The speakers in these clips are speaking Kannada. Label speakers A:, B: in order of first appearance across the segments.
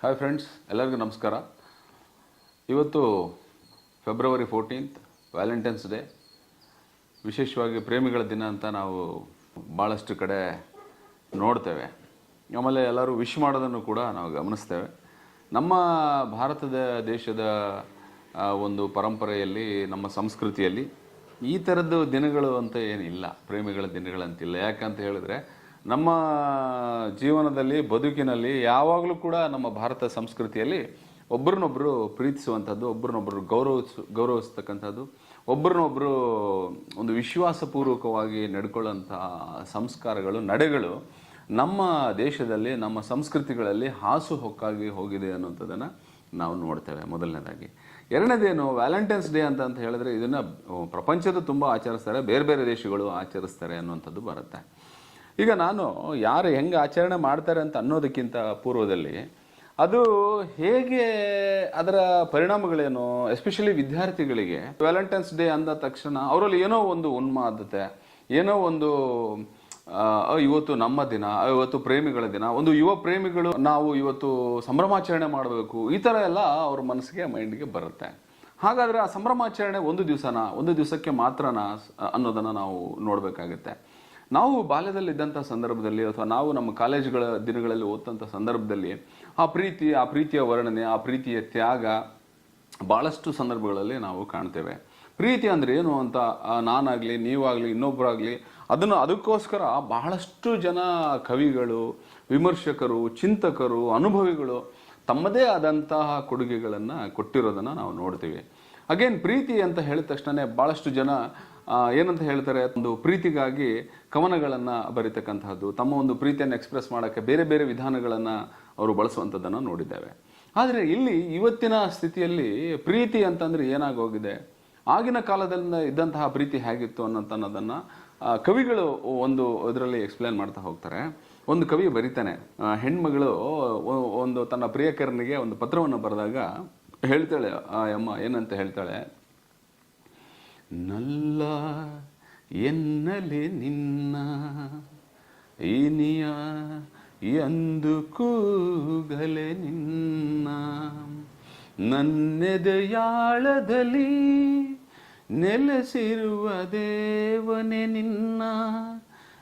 A: ಹಾಯ್ ಫ್ರೆಂಡ್ಸ್ ಎಲ್ಲರಿಗೂ ನಮಸ್ಕಾರ. ಇವತ್ತು ಫೆಬ್ರವರಿ ಫೋರ್ಟೀನ್ತ್ ವ್ಯಾಲೆಂಟೈನ್ಸ್ ಡೇ ವಿಶೇಷವಾಗಿ ಪ್ರೇಮಿಗಳ ದಿನ ಅಂತ ನಾವು ಭಾಳಷ್ಟು ಕಡೆ ನೋಡ್ತೇವೆ. ಆಮೇಲೆ ಎಲ್ಲರೂ ವಿಶ್ ಮಾಡೋದನ್ನು ಕೂಡ ನಾವು ಗಮನಿಸ್ತೇವೆ. ನಮ್ಮ ಭಾರತದ ದೇಶದ ಒಂದು ಪರಂಪರೆಯಲ್ಲಿ, ನಮ್ಮ ಸಂಸ್ಕೃತಿಯಲ್ಲಿ ಈ ಥರದ್ದು ದಿನಗಳು ಅಂತ ಏನಿಲ್ಲ. ಪ್ರೇಮಿಗಳ ದಿನಗಳಂತಿಲ್ಲ. ಯಾಕಂತ ಹೇಳಿದ್ರೆ ನಮ್ಮ ಜೀವನದಲ್ಲಿ, ಬದುಕಿನಲ್ಲಿ, ಯಾವಾಗಲೂ ಕೂಡ ನಮ್ಮ ಭಾರತ ಸಂಸ್ಕೃತಿಯಲ್ಲಿ ಒಬ್ಬರನ್ನೊಬ್ಬರು ಪ್ರೀತಿಸುವಂಥದ್ದು ಒಬ್ಬರನ್ನೊಬ್ಬರು ಗೌರವಿಸ್, ಗೌರವಿಸ್ತಕ್ಕಂಥದ್ದು ಒಬ್ಬರನ್ನೊಬ್ಬರು ಒಂದು ವಿಶ್ವಾಸಪೂರ್ವಕವಾಗಿ ನಡ್ಕೊಳ್ಳೋಂಥ ಸಂಸ್ಕಾರಗಳು, ನಡೆಗಳು ನಮ್ಮ ದೇಶದಲ್ಲಿ, ನಮ್ಮ ಸಂಸ್ಕೃತಿಗಳಲ್ಲಿ ಹಾಸು ಹೊಕ್ಕಾಗಿ ಹೋಗಿದೆ ಅನ್ನೋಂಥದ್ದನ್ನು ನಾವು ನೋಡ್ತೇವೆ ಮೊದಲನೇದಾಗಿ. ಎರಡನೇದೇನು, ವ್ಯಾಲೆಂಟೈನ್ಸ್ ಡೇ ಅಂತ ಅಂತ ಹೇಳಿದ್ರೆ ಇದನ್ನು ಪ್ರಪಂಚದ ತುಂಬ ಆಚರಿಸ್ತಾರೆ ಬೇರೆ ಬೇರೆ ದೇಶಗಳು ಆಚರಿಸ್ತಾರೆ ಅನ್ನುವಂಥದ್ದು ಬರುತ್ತೆ. ಈಗ ನಾನು ಯಾರು ಹೆಂಗೆ ಆಚರಣೆ ಮಾಡ್ತಾರೆ ಅಂತ ಅನ್ನೋದಕ್ಕಿಂತ ಪೂರ್ವದಲ್ಲಿ ಅದು ಹೇಗೆ ಅದರ ಪರಿಣಾಮಗಳೇನು ಎಸ್ಪೆಷಲಿ ವಿದ್ಯಾರ್ಥಿಗಳಿಗೆ. ವ್ಯಾಲೆಂಟೈನ್ಸ್ ಡೇ ಅಂದ ತಕ್ಷಣ ಅವರಲ್ಲಿ ಏನೋ ಒಂದು ಉನ್ಮಾದತೆ, ಏನೋ ಒಂದು ಇವತ್ತು ನಮ್ಮ ದಿನ ಇವತ್ತು ಪ್ರೇಮಿಗಳ ದಿನ, ಒಂದು ಯುವ ಪ್ರೇಮಿಗಳು ನಾವು ಇವತ್ತು ಸಂಭ್ರಮಾಚರಣೆ ಮಾಡಬೇಕು, ಈ ಥರ ಎಲ್ಲ ಅವ್ರ ಮನಸ್ಸಿಗೆ, ಮೈಂಡ್ಗೆ ಬರುತ್ತೆ. ಹಾಗಾದ್ರೆ ಆ ಸಂಭ್ರಮಾಚರಣೆ ಒಂದು ದಿವಸನ, ಒಂದು ದಿವಸಕ್ಕೆ ಮಾತ್ರನಾ ಅನ್ನೋದನ್ನ ನಾವು ನೋಡಬೇಕಾಗುತ್ತೆ. ನಾವು ಬಾಲ್ಯದಲ್ಲಿದ್ದಂಥ ಸಂದರ್ಭದಲ್ಲಿ ಅಥವಾ ನಾವು ನಮ್ಮ ಕಾಲೇಜುಗಳ ದಿನಗಳಲ್ಲಿ ಓದ್ತಂಥ ಸಂದರ್ಭದಲ್ಲಿ ಆ ಪ್ರೀತಿ, ಆ ಪ್ರೀತಿಯ ವರ್ಣನೆ, ಆ ಪ್ರೀತಿಯ ತ್ಯಾಗ ಭಾಳಷ್ಟು ಸಂದರ್ಭಗಳಲ್ಲಿ ನಾವು ಕಾಣ್ತೇವೆ. ಪ್ರೀತಿ ಅಂದ್ರೆ ಏನು ಅಂತ ನಾನಾಗಲಿ ನಾನಾಗ್ಲಿ ಇನ್ನೊಬ್ಬರಾಗಲಿ ಅದನ್ನು, ಅದಕ್ಕೋಸ್ಕರ ಬಹಳಷ್ಟು ಜನ ಕವಿಗಳು, ವಿಮರ್ಶಕರು, ಚಿಂತಕರು, ಅನುಭವಿಗಳು ತಮ್ಮದೇ ಆದಂತಹ ಕೊಡುಗೆಗಳನ್ನು ಕೊಟ್ಟಿರೋದನ್ನು ನಾವು ನೋಡ್ತೀವಿ. ಅಗೇನ್ ಪ್ರೀತಿ ಅಂತ ಹೇಳಿದ ತಕ್ಷಣವೇ ಭಾಳಷ್ಟು ಜನ ಏನಂತ ಹೇಳ್ತಾರೆ, ಒಂದು ಪ್ರೀತಿಗಾಗಿ ಕವನಗಳನ್ನು ಬರೀತಕ್ಕಂತಹದ್ದು, ತಮ್ಮ ಒಂದು ಪ್ರೀತಿಯನ್ನು ಎಕ್ಸ್ಪ್ರೆಸ್ ಮಾಡೋಕ್ಕೆ ಬೇರೆ ಬೇರೆ ವಿಧಾನಗಳನ್ನು ಅವರು ಬಳಸುವಂಥದ್ದನ್ನು ನೋಡಿದ್ದೇವೆ. ಆದರೆ ಇಲ್ಲಿ ಇವತ್ತಿನ ಸ್ಥಿತಿಯಲ್ಲಿ ಪ್ರೀತಿ ಅಂತಂದರೆ ಏನಾಗೋಗಿದೆ? ಆಗಿನ ಕಾಲದಲ್ಲಿ ಇದ್ದಂತಹ ಪ್ರೀತಿ ಹೇಗಿತ್ತು ಅನ್ನೋದನ್ನು ಕವಿಗಳು ಒಂದು ಇದರಲ್ಲಿ ಎಕ್ಸ್ಪ್ಲೇನ್ ಮಾಡ್ತಾ ಹೋಗ್ತಾರೆ. ಒಂದು ಕವಿ ಬರೀತಾನೆ ಹೆಣ್ಮಗಳು ಒಂದು ತನ್ನ ಪ್ರಿಯಕರನಿಗೆ ಒಂದು ಪತ್ರವನ್ನು ಬರೆದಾಗ ಹೇಳ್ತಾಳೆ ಅಮ್ಮ, ಏನಂತ ಹೇಳ್ತಾಳೆ? ನಲ್ಲ ಎನ್ನಲೆ ನಿನ್ನ ಇನಿಯ ಎಂದು ಕೂಗಲೆ ನಿನ್ನ. ನನ್ನೆದೆಯಾಳದಲ್ಲಿ ನೆಲೆಸಿರುವ ದೇವನೆ ನಿನ್ನ.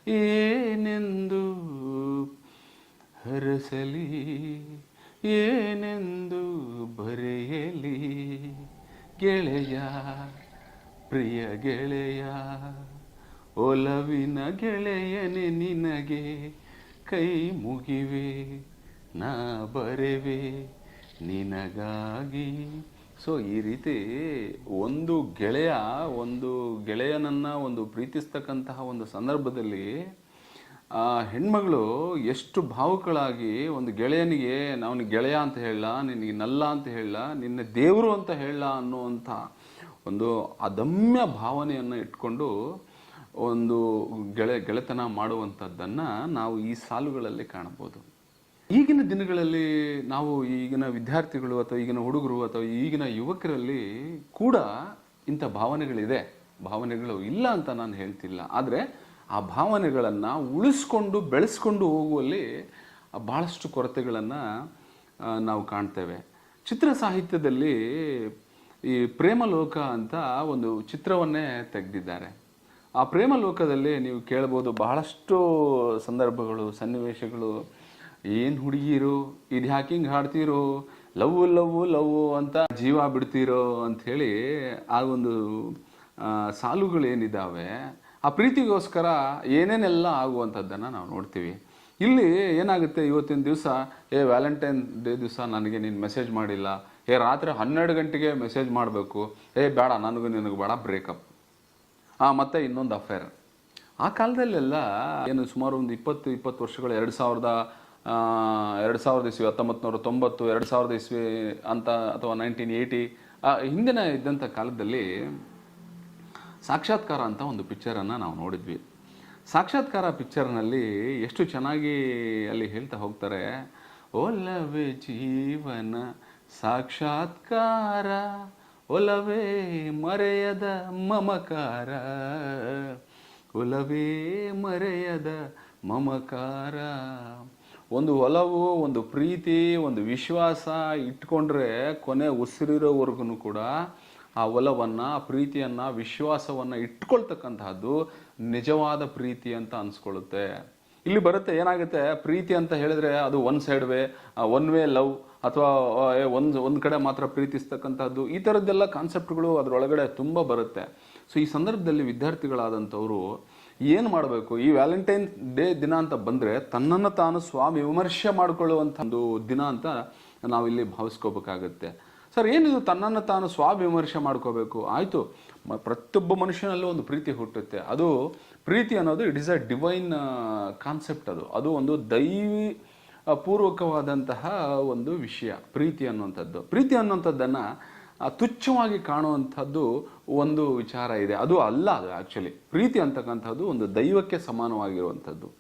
A: ಏನೆಂದು ಹರಸಲಿ, ಏನೆಂದು ಬರೆಯಲಿ ಗೆಳೆಯ. ಪ್ರಿಯ ಗೆಳೆಯ, ಒಲವಿನ ಗೆಳೆಯನೆ ನಿನಗೆ ಕೈ ಮುಗಿವೆ, ನಾ ಬರೆವೆ, ನಿನಗಾಗಿ. ಸೊ ಈ ರೀತಿ ಒಂದು ಗೆಳೆಯ, ಒಂದು ಗೆಳೆಯನನ್ನು ಒಂದು ಪ್ರೀತಿಸ್ತಕ್ಕಂತಹ ಒಂದು ಸಂದರ್ಭದಲ್ಲಿ, ಆ ಹೆಣ್ಮಗಳು ಎಷ್ಟು ಭಾವುಕಳಾಗಿ ಒಂದು ಗೆಳೆಯನಿಗೆ ನಾವು ಗೆಳೆಯ ಅಂತ ಹೇಳ ನಿನಗೆ ನಲ್ಲ ಅಂತ ಹೇಳ ನಿನ್ನ ದೇವರು ಅಂತ ಹೇಳ ಅನ್ನುವಂಥ ಒಂದು ಅದಮ್ಯ ಭಾವನೆಯನ್ನು ಇಟ್ಕೊಂಡು ಒಂದು ಗೆಳೆ, ಗೆಳೆತನ ಮಾಡುವಂಥದ್ದನ್ನು ನಾವು ಈ ಸಾಲುಗಳಲ್ಲಿ ಕಾಣಬಹುದು. ಈಗಿನ ದಿನಗಳಲ್ಲಿ ನಾವು ಈಗಿನ ವಿದ್ಯಾರ್ಥಿಗಳು ಅಥವಾ ಈಗಿನ ಹುಡುಗರು ಅಥವಾ ಈಗಿನ ಯುವಕರಲ್ಲಿ ಕೂಡ ಇಂಥ ಭಾವನೆಗಳಿದೆ. ಭಾವನೆಗಳು ಇಲ್ಲ ಅಂತ ನಾನು ಹೇಳ್ತಿಲ್ಲ. ಆದರೆ ಆ ಭಾವನೆಗಳನ್ನು ಉಳಿಸ್ಕೊಂಡು, ಬೆಳೆಸ್ಕೊಂಡು ಹೋಗುವಲ್ಲಿ ಭಾಳಷ್ಟು ಕೊರತೆಗಳನ್ನು ನಾವು ಕಾಣ್ತೇವೆ. ಚಿತ್ರ ಸಾಹಿತ್ಯದಲ್ಲಿ ಈ ಪ್ರೇಮಲೋಕ ಅಂತ ಒಂದು ಚಿತ್ರವನ್ನೇ ತೆಗೆದಿದ್ದಾರೆ. ಆ ಪ್ರೇಮ ಲೋಕದಲ್ಲಿ ನೀವು ಕೇಳ್ಬೋದು ಬಹಳಷ್ಟು ಸಂದರ್ಭಗಳು, ಸನ್ನಿವೇಶಗಳು. ಏನು ಹುಡುಗಿರು, ಇದು ಯಾಕೆ ಹಿಂಗೆ ಹಾಡ್ತೀರೋ, ಲವ್ ಲವ್ ಲವ್ ಅಂತ ಜೀವ ಬಿಡ್ತೀರೋ ಅಂಥೇಳಿ ಆ ಒಂದು ಸಾಲುಗಳೇನಿದ್ದಾವೆ, ಆ ಪ್ರೀತಿಗೋಸ್ಕರ ಏನೇನೆಲ್ಲ ಆಗುವಂಥದ್ದನ್ನು ನಾವು ನೋಡ್ತೀವಿ. ಇಲ್ಲಿ ಏನಾಗುತ್ತೆ ಇವತ್ತಿನ ದಿವಸ? ಏ, ವ್ಯಾಲೆಂಟೈನ್ ಡೇ ದಿವಸ ನನಗೆ ನೀನು ಮೆಸೇಜ್ ಮಾಡಿಲ್ಲ. ಏ, ರಾತ್ರಿ ಹನ್ನೆರಡು ಗಂಟೆಗೆ ಮೆಸೇಜ್ ಮಾಡಬೇಕು. ಏ, ಬೇಡ, ನನಗೂ ನಿನಗೆ ಬೇಡ ಬ್ರೇಕಪ್. ಆ, ಮತ್ತೆ ಇನ್ನೊಂದು ಅಫೇರ್ ಆ ಕಾಲದಲ್ಲೆಲ್ಲ ಏನು ಸುಮಾರು ಒಂದು ಇಪ್ಪತ್ತು ಇಪ್ಪತ್ತು ವರ್ಷಗಳು, ಎರಡು ಸಾವಿರದ ಎರಡು ಸಾವಿರದ ಇಸ್ವಿ ಹತ್ತೊಂಬತ್ತು ತೊಂಬತ್ತು, ಎರಡು ಸಾವಿರದ ಇಸ್ವಿ ಅಂತ, ಅಥವಾ ನೈನ್ಟೀನ್ ಏಯ್ಟಿ ಹಿಂದಿನ ಇದ್ದಂಥ ಕಾಲದಲ್ಲಿ ಸಾಕ್ಷಾತ್ಕಾರ ಅಂತ ಒಂದು ಪಿಕ್ಚರನ್ನು ನಾವು ನೋಡಿದ್ವಿ. ಸಾಕ್ಷಾತ್ಕಾರ ಪಿಕ್ಚರ್ನಲ್ಲಿ ಎಷ್ಟು ಚೆನ್ನಾಗಿ ಅಲ್ಲಿ ಹೇಳ್ತಾ ಹೋಗ್ತಾರೆ, ಒಲವೇ ಜೀವನ ಸಾಕ್ಷಾತ್ಕಾರ, ಒಲವೇ ಮರೆಯದ ಮಮಕಾರ, ಒಲವೇ ಮರೆಯದ ಮಮಕಾರ. ಒಂದು ಒಲವು, ಒಂದು ಪ್ರೀತಿ, ಒಂದು ವಿಶ್ವಾಸ ಇಟ್ಕೊಂಡ್ರೆ ಕೊನೆ ಉಸಿರಿರೋವರೆಗೂ ಕೂಡ ಆ ಒಲವನ್ನು ಆ ಪ್ರೀತಿಯನ್ನು, ವಿಶ್ವಾಸವನ್ನು ಇಟ್ಕೊಳ್ತಕ್ಕಂತಹದ್ದು ನಿಜವಾದ ಪ್ರೀತಿ ಅಂತ ಅನ್ಸ್ಕೊಳ್ಳುತ್ತೆ. ಇಲ್ಲಿ ಬರುತ್ತೆ, ಏನಾಗುತ್ತೆ? ಪ್ರೀತಿ ಅಂತ ಹೇಳಿದ್ರೆ ಅದು one side way one way love ಅಥವಾ ಒಂದು ಒಂದು ಕಡೆ ಮಾತ್ರ ಪ್ರೀತಿಸ್ತಕ್ಕಂಥದ್ದು, ಈ ಥರದ್ದೆಲ್ಲ ಕಾನ್ಸೆಪ್ಟ್ಗಳು ಅದರೊಳಗಡೆ ತುಂಬ ಬರುತ್ತೆ. ಸೊ ಈ ಸಂದರ್ಭದಲ್ಲಿ ವಿದ್ಯಾರ್ಥಿಗಳಾದಂಥವರು ಏನು ಮಾಡಬೇಕು? ಈ ವ್ಯಾಲೆಂಟೈನ್ ಡೇ ದಿನ ಅಂತ ಬಂದರೆ ತನ್ನನ್ನು ತಾನು ಸ್ವಾಮಿ ವಿಮರ್ಶೆ ಮಾಡಿಕೊಳ್ಳುವಂಥ ಒಂದು ದಿನ ಅಂತ ನಾವಿಲ್ಲಿ ಭಾವಿಸ್ಕೋಬೇಕಾಗತ್ತೆ. ಸರ್, ಏನಿದು ತನ್ನನ್ನು ತಾನು ಸ್ವವಿಮರ್ಶೆ ಮಾಡ್ಕೋಬೇಕು? ಆಯಿತು ಪ್ರತಿಯೊಬ್ಬ ಮನುಷ್ಯನಲ್ಲೂ ಒಂದು ಪ್ರೀತಿ ಹುಟ್ಟುತ್ತೆ. ಅದು ಪ್ರೀತಿ ಅನ್ನೋದು it is a divine concept ಅದು. ಅದು ಒಂದು ದೈವಿ ಪೂರ್ವಕವಾದಂತಹ ಒಂದು ವಿಷಯ, ಪ್ರೀತಿ ಅನ್ನುವಂಥದ್ದು. ಪ್ರೀತಿ ಅನ್ನುವಂಥದ್ದನ್ನು ತುಚ್ಛವಾಗಿ ಕಾಣುವಂಥದ್ದು ಒಂದು ವಿಚಾರ ಇದೆ. ಅದು ಅಲ್ಲ ಅದು ಆ್ಯಕ್ಚುಲಿ ಪ್ರೀತಿ ಅಂತಕ್ಕಂಥದ್ದು ಒಂದು ದೈವಕ್ಕೆ ಸಮಾನವಾಗಿರುವಂಥದ್ದು.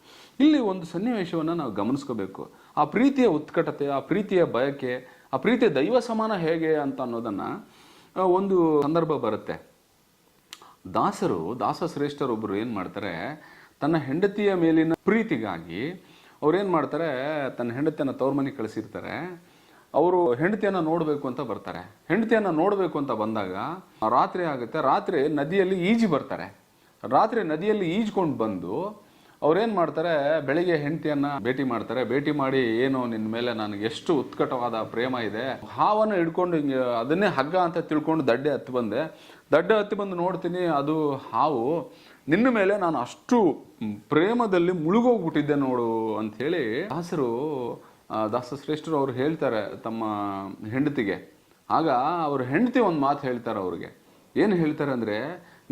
A: ಇಲ್ಲಿ ಒಂದು ಸನ್ನಿವೇಶವನ್ನು ನಾವು ಗಮನಿಸ್ಕೋಬೇಕು. ಆ ಪ್ರೀತಿಯ ಉತ್ಕಟತೆ, ಆ ಪ್ರೀತಿಯ ಬಯಕೆ, ಆ ಪ್ರೀತಿಯ ದೈವ ಸಮಾನ ಹೇಗೆ ಅಂತ ಅನ್ನೋದನ್ನು ಒಂದು ಸಂದರ್ಭ ಬರುತ್ತೆ. ದಾಸರು, ದಾಸ ಶ್ರೇಷ್ಠರೊಬ್ಬರು ಏನು ಮಾಡ್ತಾರೆ, ತನ್ನ ಹೆಂಡತಿಯ ಮೇಲಿನ ಪ್ರೀತಿಗಾಗಿ ಅವ್ರೇನು ಮಾಡ್ತಾರೆ, ತನ್ನ ಹೆಂಡತಿಯನ್ನು ತವ್ರ ಮನೆಗೆ ಕಳಿಸಿರ್ತಾರೆ. ಅವರು ಹೆಂಡತಿಯನ್ನು ನೋಡಬೇಕು ಅಂತ ಬರ್ತಾರೆ. ಹೆಂಡತಿಯನ್ನು ನೋಡಬೇಕು ಅಂತ ಬಂದಾಗ ರಾತ್ರಿ ಆಗುತ್ತೆ. ರಾತ್ರಿ ನದಿಯಲ್ಲಿ ಈಜಿ ಬರ್ತಾರೆ. ರಾತ್ರಿ ನದಿಯಲ್ಲಿ ಈಜ್ಕೊಂಡು ಬಂದು ಅವ್ರೇನು ಮಾಡ್ತಾರೆ, ಬೆಳಿಗ್ಗೆ ಹೆಂಡತಿಯನ್ನು ಭೇಟಿ ಮಾಡ್ತಾರೆ. ಭೇಟಿ ಮಾಡಿ, ಏನು ನಿನ್ನ ಮೇಲೆ ನನಗೆ ಎಷ್ಟು ಉತ್ಕಟವಾದ ಪ್ರೇಮ ಇದೆ. ಹಾವನ್ನು ಹಿಡ್ಕೊಂಡು ಅದನ್ನೇ ಹಗ್ಗ ಅಂತ ತಿಳ್ಕೊಂಡು ದಡ್ಡೆ ಹತ್ತು ಬಂದೆ. ದಡ್ಡೆ ಹತ್ತಿ ಬಂದು ನೋಡ್ತೀನಿ, ಅದು ಹಾವು. ನಿನ್ನ ಮೇಲೆ ನಾನು ಅಷ್ಟು ಪ್ರೇಮದಲ್ಲಿ ಮುಳುಗೋಗ್ಬಿಟ್ಟಿದ್ದೆ ನೋಡು ಅಂತ ಹೇಳಿ ದಾಸರು ದಾಸ ಶ್ರೇಷ್ಠರು ಅವ್ರು ಹೇಳ್ತಾರೆ ತಮ್ಮ ಹೆಂಡತಿಗೆ. ಆಗ ಅವ್ರ ಹೆಂಡತಿ ಒಂದು ಮಾತು ಹೇಳ್ತಾರೆ ಅವ್ರಿಗೆ. ಏನು ಹೇಳ್ತಾರೆ ಅಂದರೆ,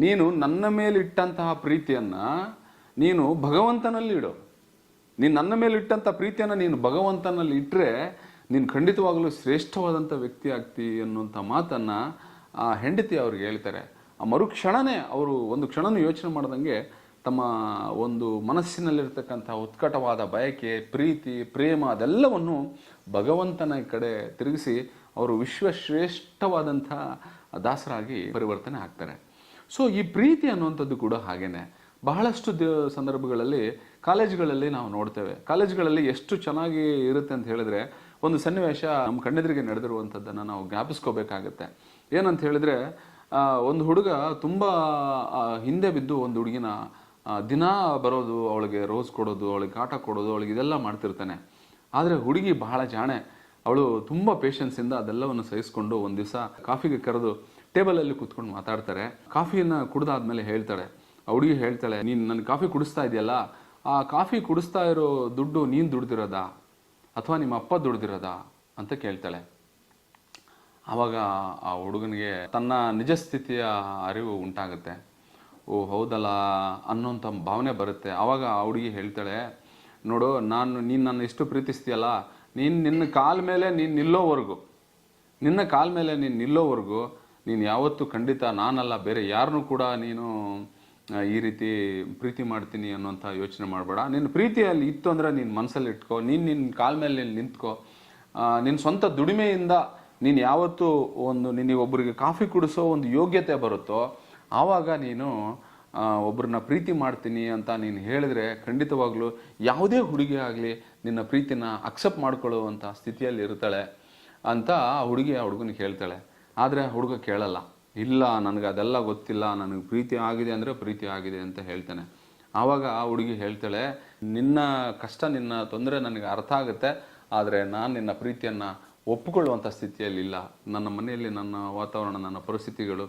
A: ನೀನು ನನ್ನ ಮೇಲೆ ಇಟ್ಟಂತಹ ಪ್ರೀತಿಯನ್ನ ನೀನು ಭಗವಂತನಲ್ಲಿ ಇಡು. ನೀನು ನನ್ನ ಮೇಲೆ ಇಟ್ಟಂಥ ಪ್ರೀತಿಯನ್ನು ನೀನು ಭಗವಂತನಲ್ಲಿ ಇಟ್ಟರೆ ನೀನು ಖಂಡಿತವಾಗಲೂ ಶ್ರೇಷ್ಠವಾದಂಥ ವ್ಯಕ್ತಿ ಆಗ್ತಿ ಅನ್ನುವಂಥ ಮಾತನ್ನು ಆ ಹೆಂಡತಿ ಅವ್ರಿಗೆ ಹೇಳ್ತಾರೆ, ಆ ಮರುಕ್ಷಣನೇ ಅವರು ಒಂದು ಕ್ಷಣನೂ ಯೋಚನೆ ಮಾಡ್ದಂಗೆ ತಮ್ಮ ಒಂದು ಮನಸ್ಸಿನಲ್ಲಿರ್ತಕ್ಕಂಥ ಉತ್ಕಟವಾದ ಬಯಕೆ, ಪ್ರೀತಿ, ಪ್ರೇಮ ಅದೆಲ್ಲವನ್ನು ಭಗವಂತನ ಕಡೆ ತಿರುಗಿಸಿ ಅವರು ವಿಶ್ವಶ್ರೇಷ್ಠವಾದಂಥ ದಾಸರಾಗಿ ಪರಿವರ್ತನೆ ಆಗ್ತಾರೆ. ಸೊ ಈ ಪ್ರೀತಿ ಅನ್ನುವಂಥದ್ದು ಕೂಡ ಹಾಗೇನೆ. ಬಹಳಷ್ಟು ದ ಸಂದರ್ಭಗಳಲ್ಲಿ, ಕಾಲೇಜುಗಳಲ್ಲಿ ನಾವು ನೋಡ್ತೇವೆ. ಕಾಲೇಜುಗಳಲ್ಲಿ ಎಷ್ಟು ಚೆನ್ನಾಗಿ ಇರುತ್ತೆ ಅಂತ ಹೇಳಿದ್ರೆ, ಒಂದು ಸನ್ನಿವೇಶ ನಮ್ಮ ಕಣ್ಣೆದುರಿಗೆ ನಡೆದಿರುವಂಥದ್ದನ್ನು ನಾವು ಜ್ಞಾಪಿಸ್ಕೋಬೇಕಾಗತ್ತೆ. ಏನಂತ ಹೇಳಿದ್ರೆ ಒಂದು ಹುಡುಗ ತುಂಬ ಹಿಂದೆ ಬಿದ್ದು ಒಂದು ಹುಡುಗಿನ ದಿನ ಬರೋದು, ಅವಳಿಗೆ ರೋಸ್ ಕೊಡೋದು, ಅವಳಿಗೆ ಕಾಟ ಕೊಡೋದು, ಅವಳಿಗೆ ಇದೆಲ್ಲ ಮಾಡ್ತಿರ್ತಾನೆ. ಆದರೆ ಹುಡುಗಿ ಬಹಳ ಜಾಣೆ. ಅವಳು ತುಂಬ ಪೇಷನ್ಸಿಂದ ಅದೆಲ್ಲವನ್ನು ಸಹಿಸ್ಕೊಂಡು ಒಂದು ದಿವಸ ಕಾಫಿಗೆ ಕರೆದು ಟೇಬಲಲ್ಲಿ ಕೂತ್ಕೊಂಡು ಮಾತಾಡ್ತಾರೆ. ಕಾಫಿಯನ್ನು ಕುಡ್ದಾದ್ಮೇಲೆ ಹೇಳ್ತಾಳೆ. ಹುಡುಗಿ ಹೇಳ್ತಾಳೆ, ನೀನು ನನ್ನ ಕಾಫಿ ಕುಡಿಸ್ತಾ ಇದೆಯಲ್ಲ? ಆ ಕಾಫಿ ಕುಡಿಸ್ತಾ ಇರೋ ದುಡ್ಡು ನೀನು ದುಡ್ದಿರೋದಾ? ಅಥವಾ ನಿಮ್ಮ ಅಪ್ಪ ದುಡ್ದಿರೋದಾ? ಅಂತ ಕೇಳ್ತಾಳೆ. ಆವಾಗ ಆ ಹುಡುಗನಿಗೆ ತನ್ನ ನಿಜ ಸ್ಥಿತಿಯ ಅರಿವು ಉಂಟಾಗುತ್ತೆ. ಓ, ಹೌದಲ್ಲ, ಅನ್ನೋಂಥ ಭಾವನೆ ಬರುತ್ತೆ. ಆವಾಗ ಆ ಹುಡುಗಿ ಹೇಳ್ತಾಳೆ, ನೋಡು, ನಾನು, ನೀನು ನನ್ನ ಎಷ್ಟು ಪ್ರೀತಿಸ್ತೀಯಲ್ಲ, ನೀನು ನಿನ್ನ ಕಾಲ ಮೇಲೆ ನೀನು ನಿಲ್ಲೋವರೆಗೂ. ನಿನ್ನ ಕಾಲ ಮೇಲೆ ನೀನು ನಿಲ್ಲೋವರೆಗೂ. ನೀನು ಯಾವತ್ತೂ ಖಂಡಿತ ನಾನಲ್ಲ, ಬೇರೆ ಯಾರನ್ನು ಕೂಡ ನೀನು ಈ ರೀತಿ ಪ್ರೀತಿ ಮಾಡ್ತೀನಿ ಅನ್ನೋಂಥ ಯೋಚನೆ ಮಾಡಬೇಡ. ನಿನ್ನ ಪ್ರೀತಿಯಲ್ಲಿ ಇತ್ತು ಅಂದರೆ ನೀನು ಮನಸ್ಸಲ್ಲಿ ಇಟ್ಕೋ. ನೀನು ನಿನ್ನ ಕಾಲ ಮೇಲೆ ನಿಂತ್ಕೋ. ನಿನ್ನ ಸ್ವಂತ ದುಡಿಮೆಯಿಂದ ನೀನು ಯಾವತ್ತು ಒಂದು ನಿನಗೆ ಒಬ್ಬರಿಗೆ ಕಾಫಿ ಕುಡಿಸೋ ಒಂದು ಯೋಗ್ಯತೆ ಬರುತ್ತೋ, ಆವಾಗ ನೀನು ಒಬ್ಬರನ್ನ ಪ್ರೀತಿ ಮಾಡ್ತೀನಿ ಅಂತ ನೀನು ಹೇಳಿದ್ರೆ ಖಂಡಿತವಾಗ್ಲೂ ಯಾವುದೇ ಹುಡುಗಿ ಆಗಲಿ ನಿನ್ನ ಪ್ರೀತಿನ ಅಕ್ಸೆಪ್ಟ್ ಮಾಡ್ಕೊಳ್ಳುವಂಥ ಸ್ಥಿತಿಯಲ್ಲಿ ಇರ್ತಾಳೆ ಅಂತ ಆ ಹುಡುಗಿ ಆ ಹುಡುಗನಿಗೆ ಹೇಳ್ತಾಳೆ. ಆದರೆ ಹುಡುಗ ಕೇಳಲ್ಲ. ಇಲ್ಲ, ನನಗೆ ಅದೆಲ್ಲ ಗೊತ್ತಿಲ್ಲ, ನನಗೆ ಪ್ರೀತಿ ಆಗಿದೆ ಅಂದರೆ ಪ್ರೀತಿ ಆಗಿದೆ ಅಂತ ಹೇಳ್ತಾನೆ. ಆವಾಗ ಆ ಹುಡುಗಿ ಹೇಳ್ತಾಳೆ, ನಿನ್ನ ಕಷ್ಟ, ನಿನ್ನ ತೊಂದರೆ ನನಗೆ ಅರ್ಥ ಆಗುತ್ತೆ, ಆದರೆ ನಾನು ನಿನ್ನ ಪ್ರೀತಿಯನ್ನು ಒಪ್ಪಿಕೊಳ್ಳುವಂಥ ಸ್ಥಿತಿಯಲ್ಲಿಲ್ಲ ನನ್ನ ಮನೆಯಲ್ಲಿ ನನ್ನ ವಾತಾವರಣ, ನನ್ನ ಪರಿಸ್ಥಿತಿಗಳು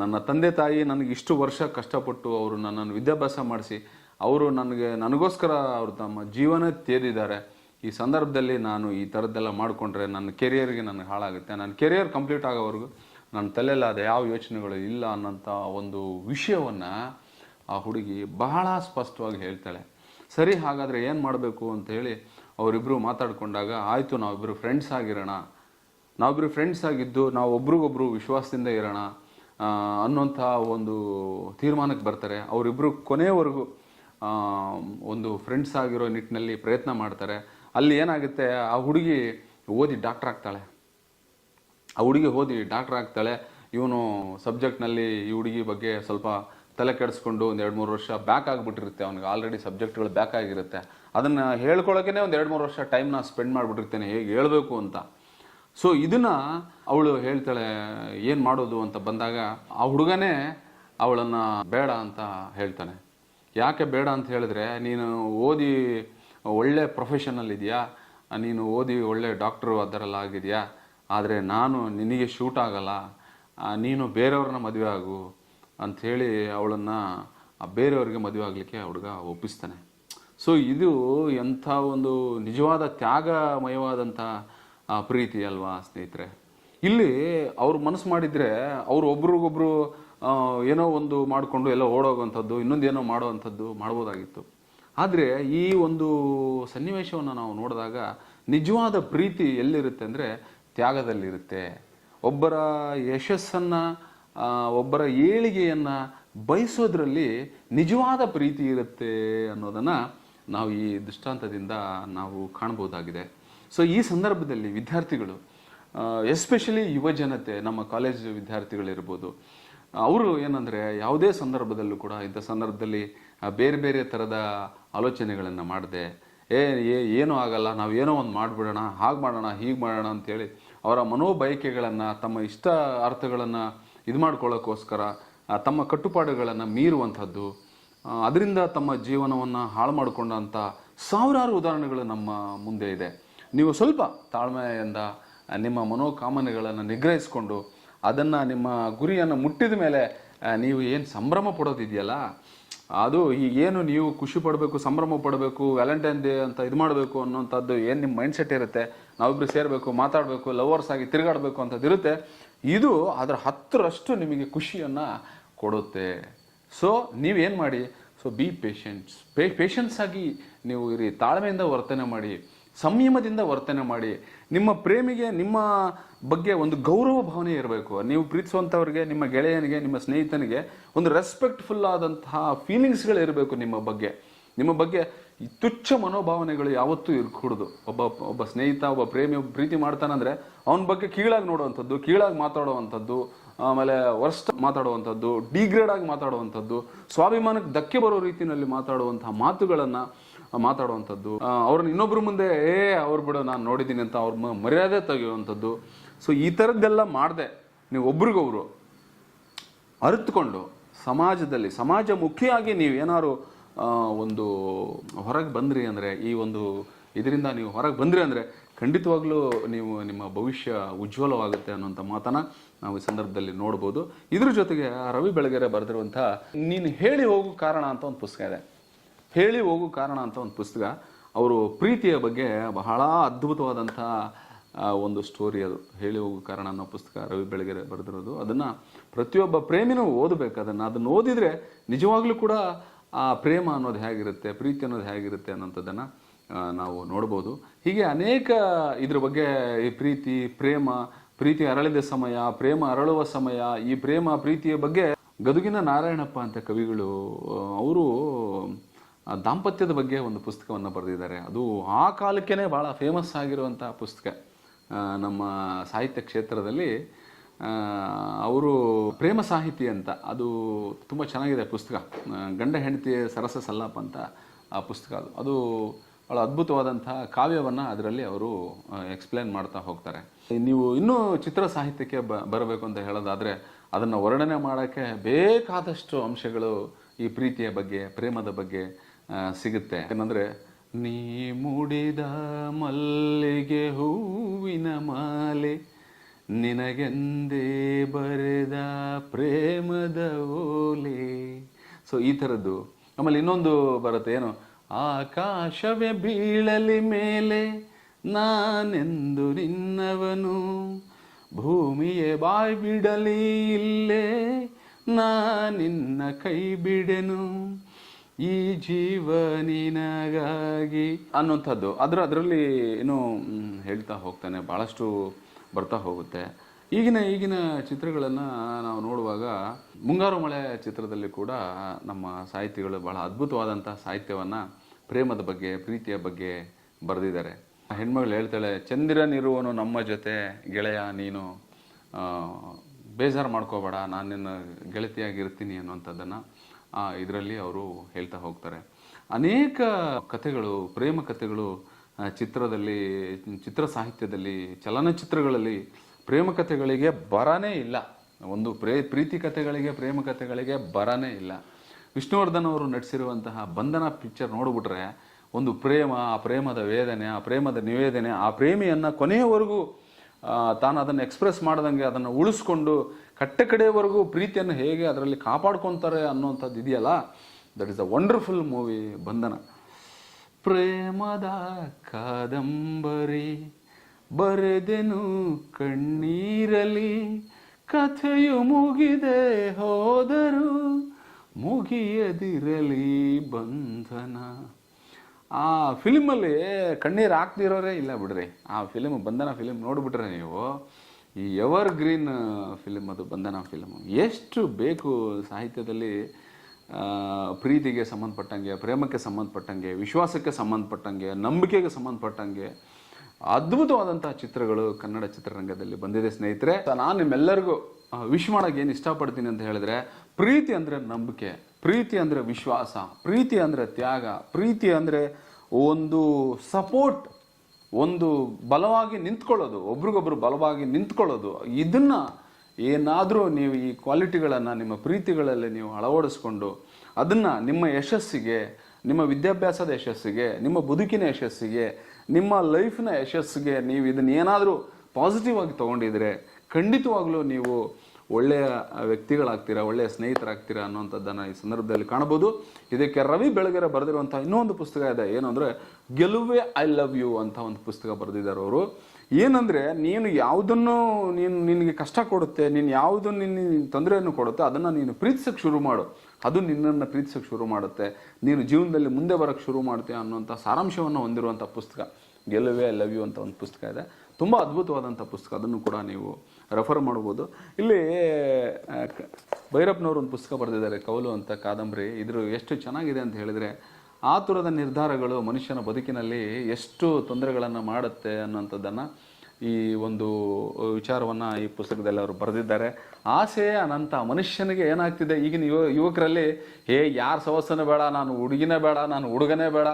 A: ನನ್ನ ತಂದೆ ತಾಯಿ ನನಗೆ ಇಷ್ಟು ವರ್ಷ ಕಷ್ಟಪಟ್ಟು ಅವರು ನನ್ನನ್ನು ವಿದ್ಯಾಭ್ಯಾಸ ಮಾಡಿಸಿ, ಅವರು ನನಗೆ, ನನಗೋಸ್ಕರ ಅವರು ತಮ್ಮ ಜೀವನ ತೇದಿದ್ದಾರೆ ಈ ಸಂದರ್ಭದಲ್ಲಿ ನಾನು ಈ ಥರದ್ದೆಲ್ಲ ಮಾಡಿಕೊಂಡ್ರೆ ನನ್ನ ಕೆರಿಯರ್ಗೆ ನನಗೆ ಹಾಳಾಗುತ್ತೆ. ನನ್ನ ಕೆರಿಯರ್ ಕಂಪ್ಲೀಟ್ ಆಗೋವರೆಗೂ ನನ್ನ ತಲೆಯಲ್ಲಿ ಯಾವ ಯೋಚನೆಗಳು ಇಲ್ಲ ಅನ್ನೋಂಥ ಒಂದು ವಿಷಯವನ್ನು ಆ ಹುಡುಗಿ ಬಹಳ ಸ್ಪಷ್ಟವಾಗಿ ಹೇಳ್ತಾಳೆ. ಸರಿ, ಹಾಗಾದರೆ ಏನು ಮಾಡಬೇಕು ಅಂತ ಹೇಳಿ ಅವರಿಬ್ಬರು ಮಾತಾಡ್ಕೊಂಡಾಗ, ಆಯಿತು ನಾವಿಬ್ಬರು ಫ್ರೆಂಡ್ಸ್ ಆಗಿರೋಣ. ನಾವಿಬ್ಬರು ಫ್ರೆಂಡ್ಸ್ ಆಗಿದ್ದು, ನಾವು ಒಬ್ರಿಗೊಬ್ರು ವಿಶ್ವಾಸದಿಂದ ಇರೋಣ. ಅನ್ನೋಂಥ ಒಂದು ತೀರ್ಮಾನಕ್ಕೆ ಬರ್ತಾರೆ. ಅವರಿಬ್ಬರು ಕೊನೆಯವರೆಗೂ ಒಂದು ಫ್ರೆಂಡ್ಸ್ ಆಗಿರೋ ನಿಟ್ಟಿನಲ್ಲಿ ಪ್ರಯತ್ನ ಮಾಡ್ತಾರೆ. ಅಲ್ಲಿ ಏನಾಗುತ್ತೆ, ಆ ಹುಡುಗಿ ಓದಿ ಡಾಕ್ಟರ್ ಆಗ್ತಾಳೆ. ಆ ಹುಡುಗಿ ಓದಿ ಡಾಕ್ಟರ್ ಆಗ್ತಾಳೆ. ಇವನು ಸಬ್ಜೆಕ್ಟ್ನಲ್ಲಿ ಈ ಹುಡುಗಿ ಬಗ್ಗೆ ಸ್ವಲ್ಪ ತಲೆ ಕೆಡಿಸ್ಕೊಂಡು ಒಂದು ಎರಡು ಮೂರು ವರ್ಷ ಬ್ಯಾಕ್ ಆಗಿಬಿಟ್ಟಿರುತ್ತೆ. ಅವ್ನಿಗೆ ಆಲ್ರೆಡಿ ಸಬ್ಜೆಕ್ಟ್ಗಳು ಬ್ಯಾಕ್ ಆಗಿರುತ್ತೆ. ಅದನ್ನು ಹೇಳ್ಕೊಳ್ಳೋಕೆ ಒಂದು ಎರಡು ಮೂರು ವರ್ಷ ಟೈಮ್ನ ಸ್ಪೆಂಡ್ ಮಾಡಿಬಿಟ್ಟಿರ್ತೇನೆ. ಹೇಗೆ ಹೇಳಬೇಕು ಅಂತ. ಸೊ ಇದನ್ನು ಅವಳು ಹೇಳ್ತಾಳೆ, ಏನು ಮಾಡೋದು? ಅಂತ ಬಂದಾಗ ಆ ಹುಡುಗನೇ ಅವಳನ್ನು ಬೇಡ ಅಂತ ಹೇಳ್ತಾನೆ. ಯಾಕೆ ಬೇಡ ಅಂತ ಹೇಳಿದ್ರೆ, ನೀನು ಓದಿ ಒಳ್ಳೆ ಪ್ರೊಫೆಷನಲ್ ಇದೆಯಾ? ನೀನು ಓದಿ ಒಳ್ಳೆ ಡಾಕ್ಟ್ರು ಅದರೆಲ್ಲ ಆಗಿದೆಯಾ? ಆದರೆ ನಾನು ನಿನಗೆ ಶೂಟ್ ಆಗಲ್ಲ. ನೀನು ಬೇರೆಯವ್ರನ್ನ ಮದುವೆ ಆಗು. ಅಂಥೇಳಿ ಅವಳನ್ನು ಬೇರೆಯವ್ರಿಗೆ ಮದುವೆ ಆಗಲಿಕ್ಕೆ ಹುಡುಗ ಒಪ್ಪಿಸ್ತಾನೆ. ಸೊ ಇದು ಎಂಥ ಒಂದು ನಿಜವಾದ ತ್ಯಾಗಮಯವಾದಂಥ ಪ್ರೀತಿ ಅಲ್ವಾ ಸ್ನೇಹಿತರೆ? ಇಲ್ಲಿ ಅವ್ರು ಮನಸ್ಸು ಮಾಡಿದರೆ ಅವ್ರು ಒಬ್ರಿಗೊಬ್ರು ಏನೋ ಒಂದು ಮಾಡಿಕೊಂಡು ಎಲ್ಲ ಓಡೋಗುವಂಥದ್ದು ಇನ್ನೊಂದು ಏನೋ ಮಾಡೋವಂಥದ್ದು ಮಾಡ್ಬೋದಾಗಿತ್ತು. ಆದರೆ ಈ ಒಂದು ಸನ್ನಿವೇಶವನ್ನು ನಾವು ನೋಡಿದಾಗ ನಿಜವಾದ ಪ್ರೀತಿ ಎಲ್ಲಿರುತ್ತೆ ಅಂದರೆ ತ್ಯಾಗದಲ್ಲಿರುತ್ತೆ. ಒಬ್ಬರ ಯಶಸ್ಸನ್ನು ಒಬ್ಬರ ಏಳಿಗೆಯನ್ನು ಬಯಸೋದ್ರಲ್ಲಿ ನಿಜವಾದ ಪ್ರೀತಿ ಇರುತ್ತೆ ಅನ್ನೋದನ್ನು ನಾವು ಈ ದೃಷ್ಟಾಂತದಿಂದ ನಾವು ಕಾಣ್ಬೋದಾಗಿದೆ. ಸೊ ಈ ಸಂದರ್ಭದಲ್ಲಿ ವಿದ್ಯಾರ್ಥಿಗಳು ಎಸ್ಪೆಷಲಿ ಯುವ ಜನತೆ ನಮ್ಮ ಕಾಲೇಜ್ ವಿದ್ಯಾರ್ಥಿಗಳಿರ್ಬೋದು, ಅವರು ಏನಂದರೆ ಯಾವುದೇ ಸಂದರ್ಭದಲ್ಲೂ ಕೂಡ ಇಂಥ ಸಂದರ್ಭದಲ್ಲಿ ಬೇರೆ ಬೇರೆ ಥರದ ಆಲೋಚನೆಗಳನ್ನು ಮಾಡಿದೆ ಏ, ಏನೂ ಆಗಲ್ಲ, ನಾವು ಏನೋ ಒಂದು ಮಾಡಿಬಿಡೋಣ, ಹಾಗೆ ಮಾಡೋಣ, ಹೀಗೆ ಮಾಡೋಣ ಅಂತೇಳಿ ಅವರ ಮನೋಬಯಕೆಗಳನ್ನು, ತಮ್ಮ ಇಷ್ಟ ಅರ್ಥಗಳನ್ನು ಇದು ಮಾಡ್ಕೊಳ್ಳೋಕ್ಕೋಸ್ಕರ ತಮ್ಮ ಕಟ್ಟುಪಾಡುಗಳನ್ನು ಮೀರುವಂಥದ್ದು ಅದರಿಂದ ತಮ್ಮ ಜೀವನವನ್ನು ಹಾಳು ಮಾಡಿಕೊಂಡಂಥ ಸಾವಿರಾರು ಉದಾಹರಣೆಗಳು ನಮ್ಮ ಮುಂದೆ ಇದೆ. ನೀವು ಸ್ವಲ್ಪ ತಾಳ್ಮೆಯಿಂದ ನಿಮ್ಮ ಮನೋಕಾಮನೆಗಳನ್ನು ನಿಗ್ರಹಿಸಿಕೊಂಡು ಅದನ್ನು ನಿಮ್ಮ ಗುರಿಯನ್ನು ಮುಟ್ಟಿದ ಮೇಲೆ ನೀವು ಏನು ಸಂಭ್ರಮ ಪಡೋದಿದೆಯಲ್ಲ? ಅದು ಈಗೇನು ನೀವು ಖುಷಿ ಪಡಬೇಕು, ಸಂಭ್ರಮ ಪಡಬೇಕು, ವ್ಯಾಲೆಂಟೈನ್ ಡೇ ಅಂತ ಇದು ಮಾಡಬೇಕು ಅನ್ನೋಂಥದ್ದು ಏನು ನಿಮ್ಮ ಮೈಂಡ್ ಸೆಟ್ ಇರುತ್ತೆ? ನಾವಿಬ್ಬರು ಸೇರಬೇಕು, ಮಾತಾಡಬೇಕು, ಲವರ್ಸ್ ಆಗಿ ತಿರುಗಾಡಬೇಕು ಅಂತದ್ದು ಇರುತ್ತೆ ಇದು ಅದರ ಹತ್ತರಷ್ಟು ನಿಮಗೆ ಖುಷಿಯನ್ನು ಕೊಡುತ್ತೆ. ಸೊ ನೀವೇನು ಮಾಡಿ? So be patients pay patience ಆಗಿ ನೀವು ಇರಿ. ತಾಳ್ಮೆಯಿಂದ ವರ್ತನೆ ಮಾಡಿ. ಸಂಯಮದಿಂದ ವರ್ತನೆ ಮಾಡಿ. ನಿಮ್ಮ ಪ್ರೇಮಿಗೆ, ನಿಮ್ಮ ಬಗ್ಗೆ ಒಂದು ಗೌರವ ಭಾವನೆ ಇರಬೇಕು. ನೀವು ಪ್ರೀತಿಸುವಂಥವ್ರಿಗೆ ನಿಮ್ಮ ಗೆಳೆಯನಿಗೆ, ನಿಮ್ಮ ಸ್ನೇಹಿತನಿಗೆ ಒಂದು ರೆಸ್ಪೆಕ್ಟ್ಫುಲ್ ಆದಂತಹ ಫೀಲಿಂಗ್ಸ್ಗಳಿರಬೇಕು ನಿಮ್ಮ ಬಗ್ಗೆ. ನಿಮ್ಮ ಬಗ್ಗೆ ತುಚ್ಛ ಮನೋಭಾವನೆಗಳು ಯಾವತ್ತೂ ಇರ್ಕೂಡ್ದು. ಒಬ್ಬ ಒಬ್ಬ ಸ್ನೇಹಿತ, ಒಬ್ಬ ಪ್ರೇಮಿ, ಒಬ್ಬ ಪ್ರೀತಿ ಮಾಡ್ತಾನಂದ್ರೆ ಅವನ ಬಗ್ಗೆ ಕೀಳಾಗಿ ನೋಡುವಂಥದ್ದು, ಕೀಳಾಗಿ ಮಾತಾಡುವಂಥದ್ದು, ಆಮೇಲೆ ವರ್ಸ್ಟ್ ಮಾತಾಡುವಂಥದ್ದು ಡಿಗ್ರೇಡ್ ಆಗಿ ಮಾತಾಡುವಂಥದ್ದು, ಸ್ವಾಭಿಮಾನಕ್ಕೆ ಧಕ್ಕೆ ಬರೋ ರೀತಿಯಲ್ಲಿ ಮಾತಾಡುವಂತಹ ಮಾತುಗಳನ್ನು ಮಾತಾಡುವಂಥದ್ದು. ಅವ್ರನ್ನ ಇನ್ನೊಬ್ರ ಮುಂದೆ, ಏ, ಅವ್ರು ಬಿಡು, ನಾನು ನೋಡಿದ್ದೀನಿ ಅಂತ ಅವ್ರ ಮರ್ಯಾದೆ ತೆಗೆಯುವಂಥದ್ದು. ಸೊ ಈ ಥರದ್ದೆಲ್ಲ ಮಾಡಿದೆ. ನೀವು ಒಬ್ರಿಗೊಬ್ರು ಅರಿತುಕೊಂಡು ಸಮಾಜದಲ್ಲಿ, ಸಮಾಜ ಮುಖಿಯಾಗಿ ನೀವು ಏನಾದ್ರು ಒಂದು ಹೊರಗೆ ಬಂದ್ರಿ ಅಂದರೆ, ಈ ಒಂದು ಇದರಿಂದ ನೀವು ಹೊರಗೆ ಬಂದ್ರಿ ಅಂದರೆ ಖಂಡಿತವಾಗ್ಲೂ ನೀವು ನಿಮ್ಮ ಭವಿಷ್ಯ ಉಜ್ವಲವಾಗುತ್ತೆ ಅನ್ನೋಂಥ ಮಾತನ್ನ ನಾವು ಈ ಸಂದರ್ಭದಲ್ಲಿ ನೋಡ್ಬೋದು. ಇದ್ರ ಜೊತೆಗೆ ರವಿ ಬೆಳಗೆರೆ ಬರೆದಿರುವಂಥ, ನೀನು ಹೇಳಿ ಹೋಗು ಕಾರಣ ಅಂತ ಒಂದು ಪುಸ್ತಕ ಇದೆ. ಹೇಳಿ ಹೋಗು ಕಾರಣ ಅಂತ ಒಂದು ಪುಸ್ತಕ. ಅವರು ಪ್ರೀತಿಯ ಬಗ್ಗೆ ಬಹಳ ಅದ್ಭುತವಾದಂಥ ಒಂದು ಸ್ಟೋರಿ ಅದು. ಹೇಳಿ ಹೋಗು ಕಾರಣ ಅನ್ನೋ ಪುಸ್ತಕ ರವಿ ಬೆಳಗೆರೆ ಬರೆದಿರೋದು. ಅದನ್ನು ಪ್ರತಿಯೊಬ್ಬ ಪ್ರೇಮಿನೂ ಓದಬೇಕು. ಅದನ್ನು ಅದನ್ನು ಓದಿದರೆ ನಿಜವಾಗ್ಲೂ ಕೂಡ ಆ ಪ್ರೇಮ ಅನ್ನೋದು ಹೇಗಿರುತ್ತೆ, ಪ್ರೀತಿ ಅನ್ನೋದು ಹೇಗಿರುತ್ತೆ ಅನ್ನೋಂಥದ್ದನ್ನು ನಾವು ನೋಡ್ಬೋದು. ಹೀಗೆ ಅನೇಕ ಇದ್ರ ಬಗ್ಗೆ ಈ ಪ್ರೀತಿ, ಪ್ರೇಮ, ಪ್ರೀತಿ ಅರಳಿದ ಸಮಯ, ಪ್ರೇಮ ಅರಳುವ ಸಮಯ, ಈ ಪ್ರೇಮ, ಪ್ರೀತಿಯ ಬಗ್ಗೆ ಗದುಗಿನ ನಾರಾಯಣಪ್ಪ ಅಂತ ಕವಿಗಳು ಅವರು ದಾಂಪತ್ಯದ ಬಗ್ಗೆ ಒಂದು ಪುಸ್ತಕವನ್ನು ಬರೆದಿದ್ದಾರೆ. ಅದು ಆ ಕಾಲಕ್ಕೇ ಭಾಳ ಫೇಮಸ್ ಆಗಿರುವಂಥ ಪುಸ್ತಕ. ನಮ್ಮ ಸಾಹಿತ್ಯ ಕ್ಷೇತ್ರದಲ್ಲಿ ಅವರು ಪ್ರೇಮ ಸಾಹಿತಿ ಅಂತ, ಅದು ತುಂಬ ಚೆನ್ನಾಗಿದೆ ಪುಸ್ತಕ. ಗಂಡ ಹೆಂಡತಿ ಸರಸ ಸಲ್ಲಾಪ ಅಂತ ಆ ಪುಸ್ತಕ ಅದು. ಅದು ಭಾಳ ಅದ್ಭುತವಾದಂತಹ ಕಾವ್ಯವನ್ನು ಅದರಲ್ಲಿ ಅವರು ಎಕ್ಸ್ಪ್ಲೇನ್ ಮಾಡ್ತಾ ಹೋಗ್ತಾರೆ. ನೀವು ಇನ್ನೂ ಚಿತ್ರ ಸಾಹಿತ್ಯಕ್ಕೆ ಬ, ಬರಬೇಕು ಅಂತ ಹೇಳೋದಾದರೆ, ಅದನ್ನು ವರ್ಣನೆ ಮಾಡೋಕ್ಕೆ ಬೇಕಾದಷ್ಟು ಅಂಶಗಳು ಈ ಪ್ರೀತಿಯ ಬಗ್ಗೆ, ಪ್ರೇಮದ ಬಗ್ಗೆ ಸಿಗುತ್ತೆ. ಏನಂದರೆ, ನೀ ಮುಡಿದ ಮಲ್ಲಿಗೆ ಹೂವಿನ ಮಾಲೆ ನಿನಗೆಂದೇ ಬರೆದ ಪ್ರೇಮದ ಓಲೆ. ಸೊ ಈ ಥರದ್ದು. ಆಮೇಲೆ ಇನ್ನೊಂದು ಬರುತ್ತೆ, ಏನು? ಆಕಾಶವೇ ಬೀಳಲಿ ಮೇಲೆ ನಾನೆಂದು ನಿನ್ನವನು. ಭೂಮಿಯೇ ಬಾಯ್ ಬಿಡಲಿ ಇಲ್ಲೇ ನಾ ನಿನ್ನ ಕೈ ಬಿಡೆನು. ಈ ಜೀವ ನಿನಗಾಗಿ ಅನ್ನುವಂಥದ್ದು. ಅದರ, ಅದರಲ್ಲಿ, ಏನು ಹೇಳ್ತಾ ಹೋಗ್ತಾನೆ. ಭಾಳಷ್ಟು ಬರ್ತಾ ಹೋಗುತ್ತೆ. ಈಗಿನ ಈಗಿನ ಚಿತ್ರಗಳನ್ನು ನಾವು ನೋಡುವಾಗ ಮುಂಗಾರು ಮಳೆ ಚಿತ್ರದಲ್ಲಿ ಕೂಡ ನಮ್ಮ ಸಾಹಿತಿಗಳು ಬಹಳ ಅದ್ಭುತವಾದಂಥ ಸಾಹಿತ್ಯವನ್ನು ಪ್ರೇಮದ ಬಗ್ಗೆ, ಪ್ರೀತಿಯ ಬಗ್ಗೆ ಬರೆದಿದ್ದಾರೆ. ಹೆಣ್ಮಗಳು ಹೇಳ್ತಾಳೆ ಚಂದಿರನಿರುವನು ನಮ್ಮ ಜೊತೆ, ಗೆಳೆಯ ನೀನು ಬೇಜಾರು ಮಾಡ್ಕೋಬೇಡ, ನಾನು ನಿನ್ನ ಗೆಳತಿಯಾಗಿರ್ತೀನಿ ಅನ್ನುವಂಥದ್ದನ್ನು ಇದರಲ್ಲಿ ಅವರು ಹೇಳ್ತಾ ಹೋಗ್ತಾರೆ. ಅನೇಕ ಕಥೆಗಳು, ಪ್ರೇಮ ಕಥೆಗಳು ಚಿತ್ರದಲ್ಲಿ, ಚಿತ್ರ ಸಾಹಿತ್ಯದಲ್ಲಿ, ಚಲನಚಿತ್ರಗಳಲ್ಲಿ ಪ್ರೇಮ ಕಥೆಗಳಿಗೆ ಬರನೇ ಇಲ್ಲ. ಒಂದು ಪ್ರೇ, ಪ್ರೀತಿ ಕಥೆಗಳಿಗೆ, ಪ್ರೇಮ ಕಥೆಗಳಿಗೆ ಬರನೇ ಇಲ್ಲ. ವಿಷ್ಣುವರ್ಧನ್ ಅವರು ನಟಿಸಿರುವಂತಹ ಬಂಧನ ಪಿಕ್ಚರ್ ನೋಡಿಬಿಟ್ರೆ, ಒಂದು ಪ್ರೇಮ, ಆ ಪ್ರೇಮದ ವೇದನೆ, ಆ ಪ್ರೇಮದ ನಿವೇದನೆ, ಆ ಪ್ರೇಮಿಯನ್ನು ಕೊನೆಯವರೆಗೂ ತಾನು ಅದನ್ನು ಎಕ್ಸ್ಪ್ರೆಸ್ ಮಾಡ್ದಂಗೆ ಅದನ್ನು ಉಳಿಸ್ಕೊಂಡು ಕಟ್ಟೆ ಕಡೆಯವರೆಗೂ ಪ್ರೀತಿಯನ್ನು ಹೇಗೆ ಅದರಲ್ಲಿ ಕಾಪಾಡ್ಕೊತಾರೆ ಅನ್ನೋಂಥದ್ದು ಇದೆಯಲ್ಲ that is a wonderful movie Bandhana. ಪ್ರೇಮದ ಕಾದಂಬರಿ, ಬರೆದೆನು ಕಣ್ಣೀರಲಿ ಕಥೆಯು ಮುಗಿದೆ ಹೋದರು ಮುಗಿಯದಿರಲಿ ಬಂಧನ. ಆ ಫಿಲ್ಮಲ್ಲಿ ಕಣ್ಣೀರು ಹಾಕ್ತಿರೋರೇ ಇಲ್ಲ ಬಿಡ್ರಿ. ಆ ಫಿಲ್ಮ್, ಬಂಧನ ಫಿಲ್ಮ್ ನೋಡಿಬಿಟ್ರೆ ನೀವು, ಈ ಎವರ್ ಗ್ರೀನ್ ಫಿಲಮ್ ಅದು ಬಂಧನ ಫಿಲಮ್, ಎಷ್ಟು ಬೇಕು ಸಾಹಿತ್ಯದಲ್ಲಿ ಪ್ರೀತಿಗೆ ಸಂಬಂಧಪಟ್ಟಂಗೆ, ಪ್ರೇಮಕ್ಕೆ ಸಂಬಂಧಪಟ್ಟಂಗೆ, ವಿಶ್ವಾಸಕ್ಕೆ ಸಂಬಂಧಪಟ್ಟಂಗೆ, ನಂಬಿಕೆಗೆ ಸಂಬಂಧಪಟ್ಟಂಗೆ ಅದ್ಭುತವಾದಂತಹ ಚಿತ್ರಗಳು ಕನ್ನಡ ಚಿತ್ರರಂಗದಲ್ಲಿ ಬಂದಿದೆ ಸ್ನೇಹಿತರೆ. ನಾನು ನಿಮ್ಮೆಲ್ಲರಿಗೂ ವಿಶ್ ಮಾಡೋಕ್ಕೆ ಏನು ಇಷ್ಟಪಡ್ತೀನಿ ಅಂತ ಹೇಳಿದ್ರೆ, ಪ್ರೀತಿ ಅಂದರೆ ನಂಬಿಕೆ, ಪ್ರೀತಿ ಅಂದರೆ ವಿಶ್ವಾಸ, ಪ್ರೀತಿ ಅಂದರೆ ತ್ಯಾಗ, ಪ್ರೀತಿ ಅಂದರೆ ಒಂದು ಸಪೋರ್ಟ್ ಒಂದು ಬಲವಾಗಿ ನಿಂತ್ಕೊಳ್ಳೋದು, ಒಬ್ರಿಗೊಬ್ರು ಬಲವಾಗಿ ನಿಂತ್ಕೊಳ್ಳೋದು, ಇದನ್ನ ಏನಾದರೂ ನೀವು ಈ ಕ್ವಾಲಿಟಿಗಳನ್ನು ನಿಮ್ಮ ಪ್ರೀತಿಗಳಲ್ಲಿ ನೀವು ಅಳವಡಿಸ್ಕೊಂಡು ಅದನ್ನು ನಿಮ್ಮ ಯಶಸ್ಸಿಗೆ, ನಿಮ್ಮ ವಿದ್ಯಾಭ್ಯಾಸದ ಯಶಸ್ಸಿಗೆ, ನಿಮ್ಮ ಬದುಕಿನ ಯಶಸ್ಸಿಗೆ, ನಿಮ್ಮ ಲೈಫ್ನ ಯಶಸ್ಸಿಗೆ ನೀವು ಇದನ್ನು ಏನಾದರೂ ಪಾಸಿಟಿವ್ ಆಗಿ ತೊಗೊಂಡಿದ್ರೆ ಖಂಡಿತವಾಗ್ಲೂ ನೀವು ಒಳ್ಳೆಯ ವ್ಯಕ್ತಿಗಳಾಗ್ತೀರಾ, ಒಳ್ಳೆಯ ಸ್ನೇಹಿತರಾಗ್ತೀರಾ ಅನ್ನೋಂಥದ್ದನ್ನು ಈ ಸಂದರ್ಭದಲ್ಲಿ ಕಾಣಬಹುದು. ಇದಕ್ಕೆ ರವಿ ಬೆಳಗೆರೆ ಬರೆದಿರುವಂಥ ಇನ್ನೊಂದು ಪುಸ್ತಕ ಇದೆ. ಏನು ಅಂದರೆ, ಗೆಲುವೆ ಐ ಲವ್ ಯು ಅಂತ ಒಂದು ಪುಸ್ತಕ ಬರೆದಿದ್ದಾರೆ ಅವರು. ಏನಂದ್ರೆ ನೀನು ಯಾವುದನ್ನು ನೀನು ನಿನಗೆ ಕಷ್ಟ ಕೊಡುತ್ತೆ, ನೀನು ಯಾವುದು ನಿನ್ನ ತೊಂದರೆಯನ್ನು ಕೊಡುತ್ತೆ, ಅದನ್ನು ನೀನು ಪ್ರೀತಿಸಕ್ಕೆ ಶುರು ಮಾಡು. ಅದು ನಿನ್ನನ್ನು ಪ್ರೀತಿಸಕ್ಕೆ ಶುರು ಮಾಡುತ್ತೆ. ನೀನು ಜೀವನದಲ್ಲಿ ಮುಂದೆ ಬರೋಕ್ಕೆ ಶುರು ಮಾಡ್ತೀಯ ಅನ್ನುವಂಥ ಸಾರಾಂಶವನ್ನು ಹೊಂದಿರುವಂಥ ಪುಸ್ತಕ. ಗೆಲುವೆ ಲವ್ ಯು ಅಂತ ಒಂದು ಪುಸ್ತಕ ಇದೆ. ತುಂಬ ಅದ್ಭುತವಾದಂಥ ಪುಸ್ತಕ. ಅದನ್ನು ಕೂಡ ನೀವು ರೆಫರ್ ಮಾಡ್ಬೋದು. ಇಲ್ಲಿ ಭೈರಪ್ಪನವರು ಒಂದು ಪುಸ್ತಕ ಬರೆದಿದ್ದಾರೆ ಕೌಲು ಅಂತ, ಕಾದಂಬರಿ. ಇದ್ರ ಎಷ್ಟು ಚೆನ್ನಾಗಿದೆ ಅಂತ ಹೇಳಿದರೆ ಆತುರದ ನಿರ್ಧಾರಗಳು ಮನುಷ್ಯನ ಬದುಕಿನಲ್ಲಿ ಎಷ್ಟು ತೊಂದರೆಗಳನ್ನು ಮಾಡುತ್ತೆ ಅನ್ನೋಂಥದ್ದನ್ನು ಈ ಒಂದು ವಿಚಾರವನ್ನು ಈ ಪುಸ್ತಕದಲ್ಲಿ ಅವರು ಬರೆದಿದ್ದಾರೆ. ಆಸೆ ಅನಂತ, ಮನುಷ್ಯನಿಗೆ ಏನಾಗ್ತಿದೆ? ಈಗಿನ ಯುವ, ಯುವಕರಲ್ಲಿ ಏ ಯಾರ ಸವಸನೆ ಬೇಡ, ನಾನು ಹುಡುಗಿನೇ ಬೇಡ, ನಾನು ಹುಡುಗನೇ ಬೇಡ,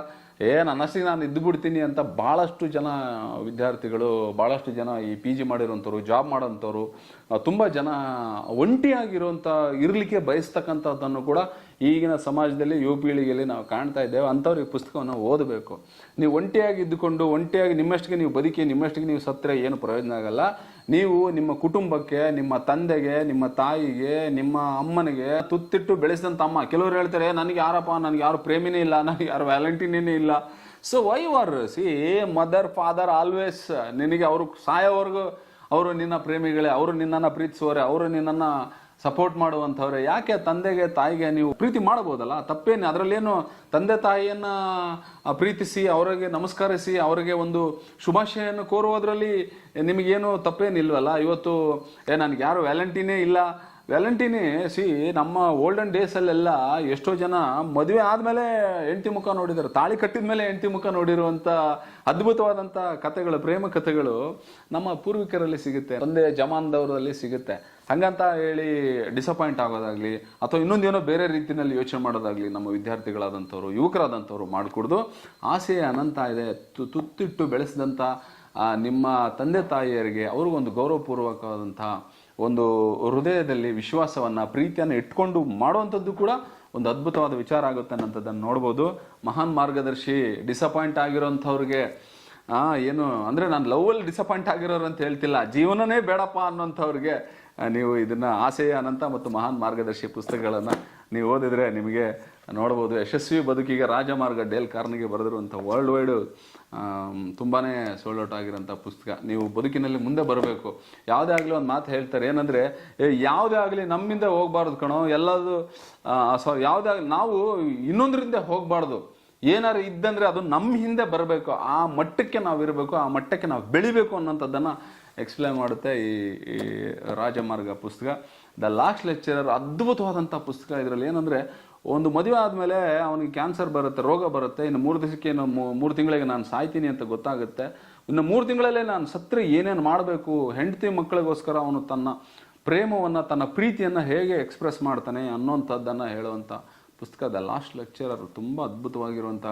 A: ಏ ನನ್ನಷ್ಟಿಗೆ ನಾನು ಇದ್ದು ಬಿಡ್ತೀನಿ ಅಂತ ಭಾಳಷ್ಟು ಜನ ವಿದ್ಯಾರ್ಥಿಗಳು ಭಾಳಷ್ಟು ಜನ ಈ ಪಿ ಜಿ ಮಾಡಿರೋಂಥವ್ರು ಜಾಬ್ ಮಾಡೋಂಥವ್ರು ತುಂಬ ಜನ ಒಂಟಿಯಾಗಿರುವಂಥ, ಇರಲಿಕ್ಕೆ ಬಯಸ್ತಕ್ಕಂಥದ್ದನ್ನು ಕೂಡ ಈಗಿನ ಸಮಾಜದಲ್ಲಿ ಯುವ ಪೀಳಿಗೆಯಲ್ಲಿ ನಾವು ಕಾಣ್ತಾ ಇದ್ದೇವೆ ಅಂಥವ್ರು ಈ ಪುಸ್ತಕವನ್ನು ಓದಬೇಕು. ನೀವು ಒಂಟಿಯಾಗಿ ಇದ್ದುಕೊಂಡು, ಒಂಟಿಯಾಗಿ ನಿಮ್ಮಷ್ಟಿಗೆ ನೀವು ಬದುಕಿ, ನಿಮ್ಮಷ್ಟಿಗೆ ನೀವು ಸತ್ತರೆ ಏನು ಪ್ರಯೋಜನ ಆಗಲ್ಲ. ನೀವು ನಿಮ್ಮ ಕುಟುಂಬಕ್ಕೆ, ನಿಮ್ಮ ತಂದೆಗೆ, ನಿಮ್ಮ ತಾಯಿಗೆ, ನಿಮ್ಮ ಅಮ್ಮನಿಗೆ ತುತ್ತಿಟ್ಟು ಬೆಳೆಸಿದಂಥ ಅಮ್ಮ. ಕೆಲವರು ಹೇಳ್ತಾರೆ, ನನಗೆ ಯಾರಪ್ಪ, ನನಗೆ ಯಾರು ಪ್ರೇಮಿನೇ ಇಲ್ಲ, ನನಗೆ ಯಾರು ವ್ಯಾಲೆಂಟಿನೇ ಇಲ್ಲ. So why are see mother father always ನಿನಗೆ ಅವರು ಸಾಯೋವರೆಗೂ, ಅವರು ನಿನ್ನ ಪ್ರೇಮಿಗಳೇ, ಅವರು ನಿನ್ನನ್ನು ಪ್ರೀತಿಸುವರೆ ಅವರು ನಿನ್ನನ್ನು ಸಪೋರ್ಟ್ ಮಾಡುವಂಥವ್ರೆ. ಯಾಕೆ ತಂದೆಗೆ, ತಾಯಿಗೆ ನೀವು ಪ್ರೀತಿ ಮಾಡ್ಬೋದಲ್ಲ ತಪ್ಪೇನು? ಅದರಲ್ಲೇನು ತಂದೆ ತಾಯಿಯನ್ನ ಪ್ರೀತಿಸಿ, ಅವರಿಗೆ ನಮಸ್ಕರಿಸಿ, ಅವರಿಗೆ ಒಂದು ಶುಭಾಶಯನ್ನು ಕೋರುವುದರಲ್ಲಿ ನಿಮಗೇನು ತಪ್ಪೇನಿಲ್ವಲ್ಲ? ಇವತ್ತು, ಏ, ನನಗೆ ಯಾರು ವ್ಯಾಲೆಂಟಿನೇ ಇಲ್ಲ. ವ್ಯಾಲೆಂಟಿನಿ, ಸಿ, ನಮ್ಮ ಓಲ್ಡನ್ ಡೇಸಲ್ಲೆಲ್ಲ ಎಷ್ಟೋ ಜನ ಮದುವೆ ಆದಮೇಲೆ ಹೆಂಡತಿ ಮುಖ ನೋಡಿದ್ದಾರೆ ತಾಳಿ ಕಟ್ಟಿದ ಮೇಲೆ ಹೆಂಡತಿ ಮುಖ ನೋಡಿರುವಂಥ ಅದ್ಭುತವಾದಂಥ ಕಥೆಗಳು, ಪ್ರೇಮ ಕಥೆಗಳು ನಮ್ಮ ಪೂರ್ವಿಕರಲ್ಲಿ ಸಿಗುತ್ತೆ, ತಂದೆ ಜಮಾನ್ದವರಲ್ಲಿ ಸಿಗುತ್ತೆ. ಹಂಗಂತ ಹೇಳಿ ಡಿಸಪಾಯಿಂಟ್ ಆಗೋದಾಗಲಿ ಅಥವಾ ಇನ್ನೊಂದೇನೋ ಬೇರೆ ರೀತಿಯಲ್ಲಿ ಯೋಚನೆ ಮಾಡೋದಾಗಲಿ ನಮ್ಮ ವಿದ್ಯಾರ್ಥಿಗಳಾದಂಥವ್ರು, ಯುವಕರಾದಂಥವ್ರು ಮಾಡಿಕೊಡ್ದು. ಆಸೆ ಅನಂತ ಇದೆ. ತುತ್ತಿಟ್ಟು ಬೆಳೆಸಿದಂಥ ನಿಮ್ಮ ತಂದೆ ತಾಯಿಯರಿಗೆ ಅವ್ರಿಗೊಂದು ಗೌರವಪೂರ್ವಕವಾದಂಥ ಒಂದು ಹೃದಯದಲ್ಲಿ ವಿಶ್ವಾಸವನ್ನು, ಪ್ರೀತಿಯನ್ನು ಇಟ್ಕೊಂಡು ಮಾಡುವಂಥದ್ದು ಕೂಡ ಒಂದು ಅದ್ಭುತವಾದ ವಿಚಾರ ಆಗುತ್ತೆ ಅನ್ನೋಂಥದ್ದನ್ನು ನೋಡ್ಬೋದು. ಮಹಾನ್ ಮಾರ್ಗದರ್ಶಿ ಡಿಸಪಾಯಿಂಟ್ ಆಗಿರೋಂಥವ್ರಿಗೆ ಏನು, ಅಂದರೆ ನಾನು ಲವ್ವಲ್ಲಿ ಡಿಸಪಾಯಿಂಟ್ ಆಗಿರೋರು ಅಂತ ಹೇಳ್ತಿಲ್ಲ. ಜೀವನನೇ ಬೇಡಪ್ಪ ಅನ್ನೋಂಥವ್ರಿಗೆ ನೀವು ಇದನ್ನು ಆಸೆಯ ಅನಂತ ಮತ್ತು ಮಹಾನ್ ಮಾರ್ಗದರ್ಶಿ ಪುಸ್ತಕಗಳನ್ನು ನೀವು ಓದಿದರೆ ನಿಮಗೆ ನೋಡ್ಬೋದು. ಯಶಸ್ವಿ ಬದುಕಿಗೆ ರಾಜಮಾರ್ಗ ಡೇಲ್ ಕಾರ್ನಿಗೆ ಬರೆದಿರುವಂಥ ವರ್ಲ್ಡ್ ವೈಡ್ ತುಂಬಾ ಸೋಲ್ಔಟ್ ಆಗಿರೋಂಥ ಪುಸ್ತಕ. ನೀವು ಬದುಕಿನಲ್ಲಿ ಮುಂದೆ ಬರಬೇಕು. ಯಾವುದೇ ಆಗಲಿ ಒಂದು ಮಾತು ಹೇಳ್ತಾರೆ. ಏನಂದರೆ ಯಾವುದೇ ಆಗಲಿ ನಮ್ಮಿಂದ ಹೋಗ್ಬಾರ್ದು ಕಣೋ. ಎಲ್ಲದು ಸೊ, ಯಾವುದೇ ಆಗಲಿ ನಾವು ಇನ್ನೊಂದರಿಂದ ಹೋಗಬಾರ್ದು. ಏನಾರು ಇದ್ದಂದ್ರೆ ಅದು ನಮ್ಮ ಹಿಂದೆ ಬರಬೇಕು. ಆ ಮಟ್ಟಕ್ಕೆ ನಾವು ಇರಬೇಕು ಆ ಮಟ್ಟಕ್ಕೆ ನಾವು ಬೆಳಿಬೇಕು ಅನ್ನೋಂಥದ್ದನ್ನು ಎಕ್ಸ್ಪ್ಲೈನ್ ಮಾಡುತ್ತೆ ಈ ಈ ರಾಜಮಾರ್ಗ ಪುಸ್ತಕ. ದ ಲಾಸ್ಟ್ ಲೆಕ್ಚರರ್ ಅದ್ಭುತವಾದಂಥ ಪುಸ್ತಕ ಇದರಲ್ಲಿ ಏನಂದರೆ, ಒಂದು ಮದುವೆ ಆದಮೇಲೆ ಅವನಿಗೆ ಕ್ಯಾನ್ಸರ್ ಬರುತ್ತೆ, ರೋಗ ಬರುತ್ತೆ, ಇನ್ನು ಮೂರು ದಿವಸಕ್ಕೆ ಮೂರು ತಿಂಗಳಿಗೆ ನಾನು ಸಾಯ್ತೀನಿ ಅಂತ ಗೊತ್ತಾಗುತ್ತೆ. ಇನ್ನು ಮೂರು ತಿಂಗಳಲ್ಲೇ ನಾನು ಸತ್ರೆ ಏನೇನು ಮಾಡಬೇಕು? ಹೆಂಡತಿ ಮಕ್ಕಳಿಗೋಸ್ಕರ ಅವನು ತನ್ನ ಪ್ರೇಮವನ್ನು, ತನ್ನ ಪ್ರೀತಿಯನ್ನು ಹೇಗೆ ಎಕ್ಸ್ಪ್ರೆಸ್ ಮಾಡ್ತಾನೆ ಅನ್ನೋಂಥದ್ದನ್ನು ಹೇಳುವಂಥ ಪುಸ್ತಕ. ದ ಲಾಸ್ಟ್ ಲೆಕ್ಚರರ್ ತುಂಬ ಅದ್ಭುತವಾಗಿರುವಂಥ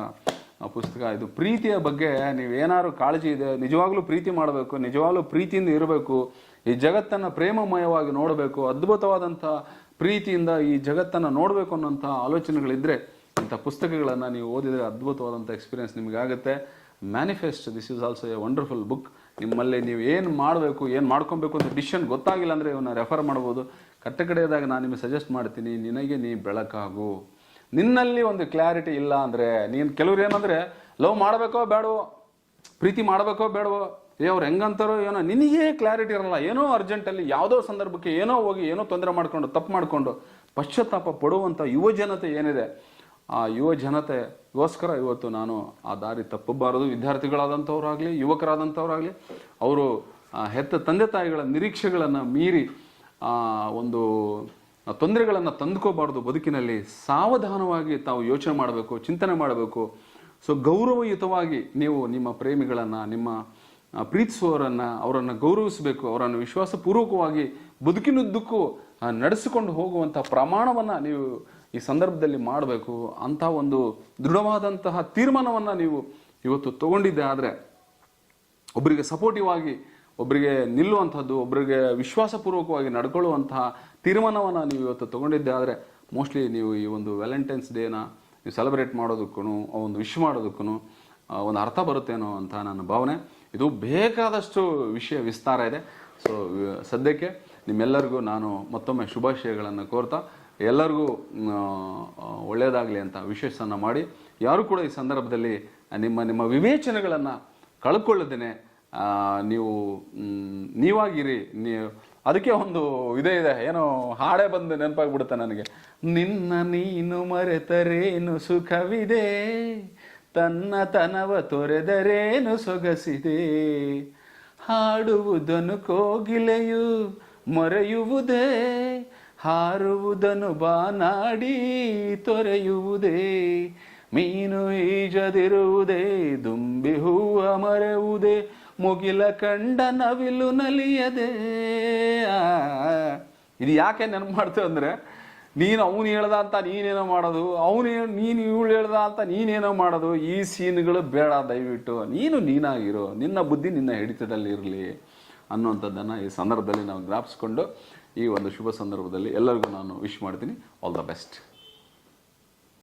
A: ಪುಸ್ತಕ. ಇದು ಪ್ರೀತಿಯ ಬಗ್ಗೆ ನೀವೇನಾದ್ರು ಕಾಳಜಿ ಇದೆ, ನಿಜವಾಗ್ಲೂ ಪ್ರೀತಿ ಮಾಡಬೇಕು, ನಿಜವಾಗ್ಲೂ ಪ್ರೀತಿಯಿಂದ ಇರಬೇಕು, ಈ ಜಗತ್ತನ್ನು ಪ್ರೇಮಮಯವಾಗಿ ನೋಡಬೇಕು, ಅದ್ಭುತವಾದಂಥ ಪ್ರೀತಿಯಿಂದ ಈ ಜಗತ್ತನ್ನು ನೋಡಬೇಕು ಅನ್ನೋಂಥ ಆಲೋಚನೆಗಳಿದ್ದರೆ ಇಂಥ ಪುಸ್ತಕಗಳನ್ನು ನೀವು ಓದಿದರೆ ಅದ್ಭುತವಾದಂಥ experience ನಿಮಗಾಗುತ್ತೆ manifest this is also a wonderful book ನಿಮ್ಮಲ್ಲಿ ನೀವು ಏನು ಮಾಡಬೇಕು, ಏನು ಮಾಡ್ಕೊಬೇಕು ಅಂತ ಡಿಸಿಷನ್ ಗೊತ್ತಾಗಿಲ್ಲ ಅಂದರೆ ಇವನ್ನ ರೆಫರ್ ಮಾಡ್ಬೋದು. ಕಟ್ಟ ಕಡೆಯದಾಗ ನಾನು ನಿಮಗೆ ಸಜೆಸ್ಟ್ ಮಾಡ್ತೀನಿ, ನಿನಗೆ ನೀ ಬೆಳಕಾಗು. ನಿನ್ನಲ್ಲಿ ಒಂದು ಕ್ಲಾರಿಟಿ ಇಲ್ಲ ಅಂದರೆ ನೀನು ಕೆಲವ್ರು ಏನಂದರೆ, ಲವ್ ಮಾಡಬೇಕೋ ಬೇಡವೋ? ಪ್ರೀತಿ ಮಾಡಬೇಕೋ ಬೇಡವೋ? ಏ, ಅವ್ರು ಹೆಂಗಂತಾರೋ ಏನೋ? ನಿನಗೆ ಕ್ಲಾರಿಟಿ ಇರಲ್ಲ. ಏನೋ ಅರ್ಜೆಂಟಲ್ಲಿ ಯಾವುದೋ ಸಂದರ್ಭಕ್ಕೆ ಏನೋ ಹೋಗಿ ಏನೋ ತೊಂದರೆ ಮಾಡ್ಕೊಂಡು, ತಪ್ಪು ಮಾಡಿಕೊಂಡು, ಪಶ್ಚಾತ್ತಾಪ ಪಡುವಂಥ ಯುವ ಜನತೆ ಏನಿದೆ, ಆ ಯುವ ಜನತೆಗೋಸ್ಕರ ಇವತ್ತು ನಾನು ಆ ದಾರಿ ತಪ್ಪಬಾರದು. ವಿದ್ಯಾರ್ಥಿಗಳಾದಂಥವ್ರಾಗಲಿ, ಯುವಕರಾದಂಥವ್ರಾಗಲಿ, ಅವರು ಹೆತ್ತ ತಂದೆ ತಾಯಿಗಳ ನಿರೀಕ್ಷೆಗಳನ್ನು ಮೀರಿ ಒಂದು ತೊಂದರೆಗಳನ್ನು ತಂದುಕೋಬಾರ್ದು ಬದುಕಿನಲ್ಲಿ. ಸಾವಧಾನವಾಗಿ ತಾವು ಯೋಚನೆ ಮಾಡಬೇಕು, ಚಿಂತನೆ ಮಾಡಬೇಕು. ಸೊ ಗೌರವಯುತವಾಗಿ ನೀವು ನಿಮ್ಮ ಪ್ರೇಮಿಗಳನ್ನು, ನಿಮ್ಮ ಪ್ರೀತಿಸುವವರನ್ನು, ಅವರನ್ನು ಗೌರವಿಸಬೇಕು, ಅವರನ್ನು ವಿಶ್ವಾಸಪೂರ್ವಕವಾಗಿ ಬದುಕಿನುದ್ದಕ್ಕೂ ನಡೆಸಿಕೊಂಡು ಹೋಗುವಂಥ ಪ್ರಮಾಣವನ್ನು ನೀವು ಈ ಸಂದರ್ಭದಲ್ಲಿ ಮಾಡಬೇಕು. ಅಂಥ ಒಂದು ದೃಢವಾದಂತಹ ತೀರ್ಮಾನವನ್ನು ನೀವು ಇವತ್ತು ತಗೊಂಡಿದ್ದೆ. ಆದರೆ ಒಬ್ಬರಿಗೆ ಸಪೋರ್ಟಿವ್ ಆಗಿ ಒಬ್ಬರಿಗೆ ನಿಲ್ಲುವಂಥದ್ದು ಒಬ್ಬರಿಗೆ ವಿಶ್ವಾಸಪೂರ್ವಕವಾಗಿ ನಡ್ಕೊಳ್ಳುವಂತಹ ತೀರ್ಮಾನವನ್ನು ನೀವು ಇವತ್ತು ತೊಗೊಂಡಿದ್ದೆ. ಆದರೆ ಮೋಸ್ಟ್ಲಿ ನೀವು ಈ ಒಂದು ವ್ಯಾಲೆಂಟೈನ್ಸ್ ಡೇನ ನೀವು ಸೆಲೆಬ್ರೇಟ್ ಮಾಡೋದಕ್ಕೂ ಒಂದು ವಿಶ್ ಮಾಡೋದಕ್ಕೂ ಒಂದು ಅರ್ಥ ಬರುತ್ತೇನೋ ಅಂತ ನನ್ನ ಭಾವನೆ. ಇದು ಬೇಕಾದಷ್ಟು ವಿಷಯ ವಿಸ್ತಾರ ಇದೆ. ಸೊ ಸದ್ಯಕ್ಕೆ ನಿಮ್ಮೆಲ್ಲರಿಗೂ ನಾನು ಮತ್ತೊಮ್ಮೆ ಶುಭಾಶಯಗಳನ್ನು ಕೋರ್ತಾ, ಎಲ್ಲರಿಗೂ ಒಳ್ಳೆಯದಾಗಲಿ ಅಂತ ವಿಶೇಷನ ಮಾಡಿ. ಯಾರು ಕೂಡ ಈ ಸಂದರ್ಭದಲ್ಲಿ ನಿಮ್ಮ ನಿಮ್ಮ ವಿವೇಚನೆಗಳನ್ನು ಕಳ್ಕೊಳ್ಳದೇನೆ ನೀವು ನೀವಾಗಿರಿ. ನೀವು ಅದಕ್ಕೆ ಒಂದು ಇದೇ ಇದೆ. ಏನೋ ಹಾಡೇ ಬಂದು ನೆನಪಾಗ್ಬಿಡುತ್ತೆ ನನಗೆ. ನಿನ್ನ ನೀನು ಮರೆತರೇನು ಸುಖವಿದೆ? ತನ್ನ ತನವ ತೊರೆದರೇನು ಸೊಗಸಿದೆ? ಹಾಡುವುದನ್ನು ಕೋಗಿಲೆಯು ಮೊರೆಯುವುದೇ? ಹಾರುವುದನ್ನು ಬಾನಾಡಿ ತೊರೆಯುವುದೇ? ಮೀನು ಈಜದಿರುವುದೇ? ದುಂಬಿ ಹೂವ ಮರೆಯುವುದೇ? ಮುಗಿಲ ಕಂಡ ನವಿಲು ನಲಿಯದೆ. ಇದು ಯಾಕೆ ನೆನಪು ಮಾಡ್ತೇವೆ ಅಂದ್ರೆ, ನೀನು ಅವನು ಹೇಳ್ದ ಅಂತ ನೀನೇನೋ ಮಾಡೋದು, ಅವನು ನೀನು ಇವಳು ಹೇಳ್ದ ಅಂತ ನೀನೇನೋ ಮಾಡೋದು, ಈ ಸೀನ್ಗಳು ಬೇಡ ದಯವಿಟ್ಟು. ನೀನು ನೀನಾಗಿರೋ, ನಿನ್ನ ಬುದ್ಧಿ ನಿನ್ನ ಹಿಡಿತದಲ್ಲಿ ಇರಲಿ ಅನ್ನುವಂಥದ್ದನ್ನು ಈ ಸಂದರ್ಭದಲ್ಲಿ ನಾವು ಜ್ಞಾಪಿಸ್ಕೊಂಡು ಈ ಒಂದು ಶುಭ ಸಂದರ್ಭದಲ್ಲಿ ಎಲ್ಲರಿಗೂ ನಾನು ವಿಶ್ ಮಾಡ್ತೀನಿ. All the best